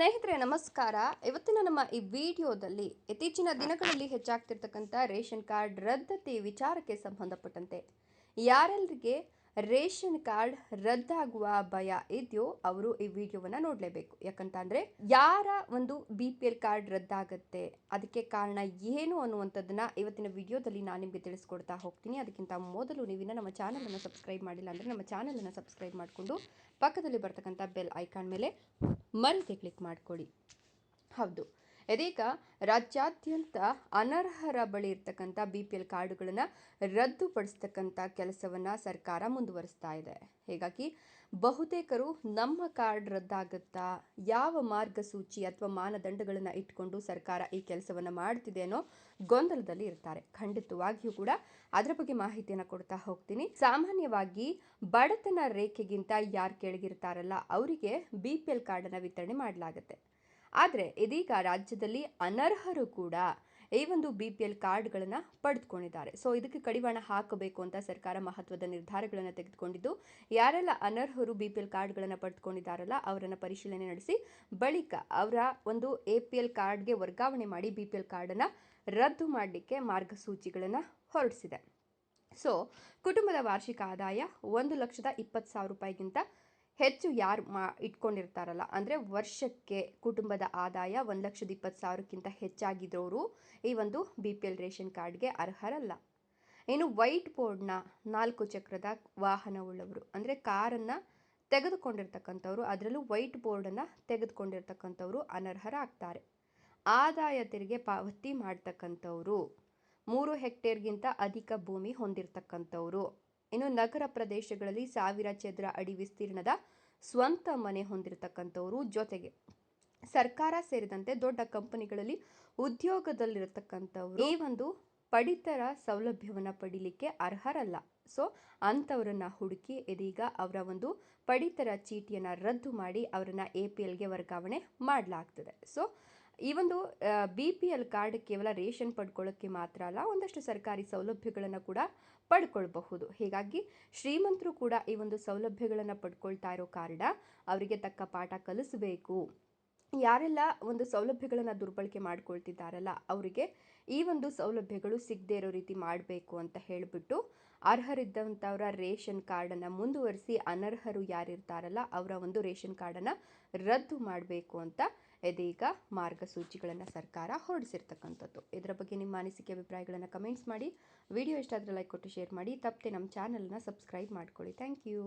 ಸ್ನೇಹಿತರೆ, ನಮಸ್ಕಾರ. ಇವತ್ತಿನ ನಮ್ಮ ಈ ವಿಡಿಯೋದಲ್ಲಿ ಇತ್ತೀಚಿನ ದಿನಗಳಲ್ಲಿ ಹೆಚ್ಚಾಗ್ತಿರ್ತಕ್ಕಂಥ ರೇಷನ್ ಕಾರ್ಡ್ ರದ್ದತಿ ವಿಚಾರಕ್ಕೆ ಸಂಬಂಧಪಟ್ಟಂತೆ ಯಾರೆಲ್ಲರಿಗೆ ರೇಷನ್ ಕಾರ್ಡ್ ರದ್ದಾಗುವ ಭಯ ಇದೆಯೋ ಅವರು ಈ ವಿಡಿಯೋವನ್ನು ನೋಡಲೇಬೇಕು. ಯಾಕಂತಂದರೆ ಯಾರ ಒಂದು ಬಿ ಪಿ ಎಲ್ ಕಾರ್ಡ್ ರದ್ದಾಗತ್ತೆ, ಅದಕ್ಕೆ ಕಾರಣ ಏನು ಅನ್ನುವಂಥದ್ದನ್ನ ಇವತ್ತಿನ ವಿಡಿಯೋದಲ್ಲಿ ನಾನು ನಿಮಗೆ ತಿಳಿಸ್ಕೊಡ್ತಾ ಹೋಗ್ತೀನಿ. ಅದಕ್ಕಿಂತ ಮೊದಲು ನೀವಿನ್ನು ನಮ್ಮ ಚಾನಲನ್ನು ಸಬ್ಸ್ಕ್ರೈಬ್ ಮಾಡಿಲ್ಲ ಅಂದರೆ ನಮ್ಮ ಚಾನಲನ್ನು ಸಬ್ಸ್ಕ್ರೈಬ್ ಮಾಡಿಕೊಂಡು ಪಕ್ಕದಲ್ಲಿ ಬರ್ತಕ್ಕಂಥ ಬೆಲ್ ಐಕಾನ್ ಮೇಲೆ ಮರೆತೆ ಕ್ಲಿಕ್ ಮಾಡಿಕೊಡಿ ಹೌದು. ಇದೀಗ ರಾಜ್ಯಾದ್ಯಂತ ಅನರ್ಹರ ಬಳಿ ಇರ್ತಕ್ಕಂಥ ಬಿ ಪಿ ಎಲ್ ಕಾರ್ಡುಗಳನ್ನು ರದ್ದುಪಡಿಸ್ತಕ್ಕಂಥ ಕೆಲಸವನ್ನು ಸರ್ಕಾರ ಮುಂದುವರಿಸ್ತಾ ಇದೆ. ಹೀಗಾಗಿ ಬಹುತೇಕರು ನಮ್ಮ ಕಾರ್ಡ್ ರದ್ದಾಗುತ್ತಾ, ಯಾವ ಮಾರ್ಗಸೂಚಿ ಅಥವಾ ಮಾನದಂಡಗಳನ್ನು ಇಟ್ಕೊಂಡು ಸರ್ಕಾರ ಈ ಕೆಲಸವನ್ನು ಮಾಡ್ತಿದೆ ಅನ್ನೋ ಗೊಂದಲದಲ್ಲಿ ಇರ್ತಾರೆ. ಖಂಡಿತವಾಗಿಯೂ ಕೂಡ ಅದರ ಬಗ್ಗೆ ಮಾಹಿತಿಯನ್ನು ಕೊಡ್ತಾ ಹೋಗ್ತೀನಿ. ಸಾಮಾನ್ಯವಾಗಿ ಬಡತನ ರೇಖೆಗಿಂತ ಯಾರು ಕೆಳಗಿರ್ತಾರಲ್ಲ, ಅವರಿಗೆ ಬಿ ಪಿ ಎಲ್ ಕಾರ್ಡನ್ನು ವಿತರಣೆ ಮಾಡಲಾಗುತ್ತೆ. ಆದರೆ ಇದೀಗ ರಾಜ್ಯದಲ್ಲಿ ಅನರ್ಹರು ಕೂಡ ಈ ಒಂದು ಬಿ ಪಿ ಎಲ್ ಕಾರ್ಡ್ಗಳನ್ನು ಪಡೆದುಕೊಂಡಿದ್ದಾರೆ. ಸೊ ಇದಕ್ಕೆ ಕಡಿವಾಣ ಹಾಕಬೇಕು ಅಂತ ಸರ್ಕಾರ ಮಹತ್ವದ ನಿರ್ಧಾರಗಳನ್ನು ತೆಗೆದುಕೊಂಡಿದ್ದು, ಯಾರೆಲ್ಲ ಅನರ್ಹರು ಬಿ ಪಿ ಎಲ್ ಕಾರ್ಡ್ಗಳನ್ನು ಪಡೆದುಕೊಂಡಿದ್ದಾರಲ್ಲ, ಅವರನ್ನು ಪರಿಶೀಲನೆ ನಡೆಸಿ, ಬಳಿಕ ಅವರ ಒಂದು ಎ ಪಿ ಎಲ್ ಕಾರ್ಡ್ಗೆ ವರ್ಗಾವಣೆ ಮಾಡಿ ಬಿ ಪಿ ಎಲ್ ಕಾರ್ಡನ್ನು ರದ್ದು ಮಾಡಲಿಕ್ಕೆ ಮಾರ್ಗಸೂಚಿಗಳನ್ನು ಹೊರಡಿಸಿದೆ. ಸೊ ಕುಟುಂಬದ ವಾರ್ಷಿಕ ಆದಾಯ ಒಂದು ಲಕ್ಷದ ಇಪ್ಪತ್ತು ಸಾವಿರ ರೂಪಾಯಿಗಿಂತ ಹೆಚ್ಚು ಯಾರು ಮಾ ಇಟ್ಕೊಂಡಿರ್ತಾರಲ್ಲ, ಅಂದರೆ ವರ್ಷಕ್ಕೆ ಕುಟುಂಬದ ಆದಾಯ ಒಂದು ಲಕ್ಷದ ಇಪ್ಪತ್ತು ಸಾವಿರಕ್ಕಿಂತ ಹೆಚ್ಚಾಗಿದ್ದವರು ಈ ಒಂದು ಬಿ ಪಿ ಎಲ್ ರೇಷನ್ ಕಾರ್ಡ್ಗೆ ಅರ್ಹರಲ್ಲ. ಇನ್ನು ವೈಟ್ ಬೋರ್ಡ್ನ ನಾಲ್ಕು ಚಕ್ರದ ವಾಹನವುಳ್ಳವರು, ಅಂದರೆ ಕಾರನ್ನು ತೆಗೆದುಕೊಂಡಿರ್ತಕ್ಕಂಥವ್ರು, ಅದರಲ್ಲೂ ವೈಟ್ ಬೋರ್ಡನ್ನು ತೆಗೆದುಕೊಂಡಿರ್ತಕ್ಕಂಥವ್ರು ಅನರ್ಹರಾಗ್ತಾರೆ. ಆದಾಯ ತೆರಿಗೆ ಪಾವತಿ ಮಾಡ್ತಕ್ಕಂಥವ್ರು ಮೂರು ಹೆಕ್ಟೇರ್ಗಿಂತ ಅಧಿಕ ಭೂಮಿ ಹೊಂದಿರತಕ್ಕಂಥವ್ರು. ಇನ್ನು ನಗರ ಪ್ರದೇಶಗಳಲ್ಲಿ ಸಾವಿರ ಚದರ ಅಡಿ ವಿಸ್ತೀರ್ಣದ ಸ್ವಂತ ಮನೆ ಹೊಂದಿರತಕ್ಕಂಥವರು ಜೊತೆಗೆ. ಸರ್ಕಾರ ಸೇರಿದಂತೆ ದೊಡ್ಡ ಕಂಪನಿಗಳಲ್ಲಿ ಉದ್ಯೋಗದಲ್ಲಿರತಕ್ಕಂಥವ್ರು ಈ ಒಂದು ಪಡಿತರ ಸೌಲಭ್ಯವನ್ನು ಪಡೀಲಿಕ್ಕೆ ಅರ್ಹರಲ್ಲ. ಸೊ, ಅಂಥವರನ್ನ ಹುಡುಕಿ ಇದೀಗ ಅವರ ಒಂದು ಪಡಿತರ ಚೀಟಿಯನ್ನು ರದ್ದು ಮಾಡಿ ಅವರನ್ನು ಎ ಪಿ ಎಲ್ಗೆ ವರ್ಗಾವಣೆ ಮಾಡಲಾಗ್ತದೆ. ಸೊ ಈ ಒಂದು ಬಿ ಪಿ ಎಲ್ ಕಾರ್ಡ್ ಕೇವಲ ರೇಷನ್ ಪಡ್ಕೊಳ್ಳೋಕ್ಕೆ ಮಾತ್ರ ಅಲ್ಲ, ಒಂದಷ್ಟು ಸರ್ಕಾರಿ ಸೌಲಭ್ಯಗಳನ್ನು ಕೂಡ ಪಡ್ಕೊಳ್ಬಹುದು. ಹೀಗಾಗಿ ಶ್ರೀಮಂತರು ಕೂಡ ಈ ಒಂದು ಸೌಲಭ್ಯಗಳನ್ನು ಪಡ್ಕೊಳ್ತಾ ಇರೋ ಕಾರಣ ಅವರಿಗೆ ತಕ್ಕ ಪಾಠ ಕಲಿಸಬೇಕು. ಯಾರೆಲ್ಲ ಒಂದು ಸೌಲಭ್ಯಗಳನ್ನು ದುರ್ಬಳಕೆ ಮಾಡಿಕೊಳ್ತಿದ್ದಾರಲ್ಲ, ಅವರಿಗೆ ಈ ಒಂದು ಸೌಲಭ್ಯಗಳು ಸಿಗದೇ ಇರೋ ರೀತಿ ಮಾಡಬೇಕು ಅಂತ ಹೇಳಿಬಿಟ್ಟು ಅರ್ಹರಿದ್ದಂಥವರ ರೇಷನ್ ಕಾರ್ಡನ್ನು ಮುಂದುವರಿಸಿ ಅನರ್ಹರು ಯಾರಿರ್ತಾರಲ್ಲ, ಅವರ ಒಂದು ರೇಷನ್ ಕಾರ್ಡನ್ನು ರದ್ದು ಮಾಡಬೇಕು ಅಂತ ಇದೀಗ ಮಾರ್ಗಸೂಚಿಗಳನ್ನು ಸರ್ಕಾರ ಹೊರಡಿಸಿರ್ತಕ್ಕಂಥದ್ದು. ಇದರ ಬಗ್ಗೆ ನಿಮ್ಮ ಅನಿಸಿಕೆ, ಅಭಿಪ್ರಾಯಗಳನ್ನು ಕಮೆಂಟ್ಸ್ ಮಾಡಿ. ವಿಡಿಯೋ ಇಷ್ಟ ಲೈಕ್ ಕೊಟ್ಟು ಶೇರ್ ಮಾಡಿ. ತಪ್ಪದೆ ನಮ್ಮ ಚಾನಲನ್ನು ಸಬ್ಸ್ಕ್ರೈಬ್ ಮಾಡ್ಕೊಳ್ಳಿ. Thank you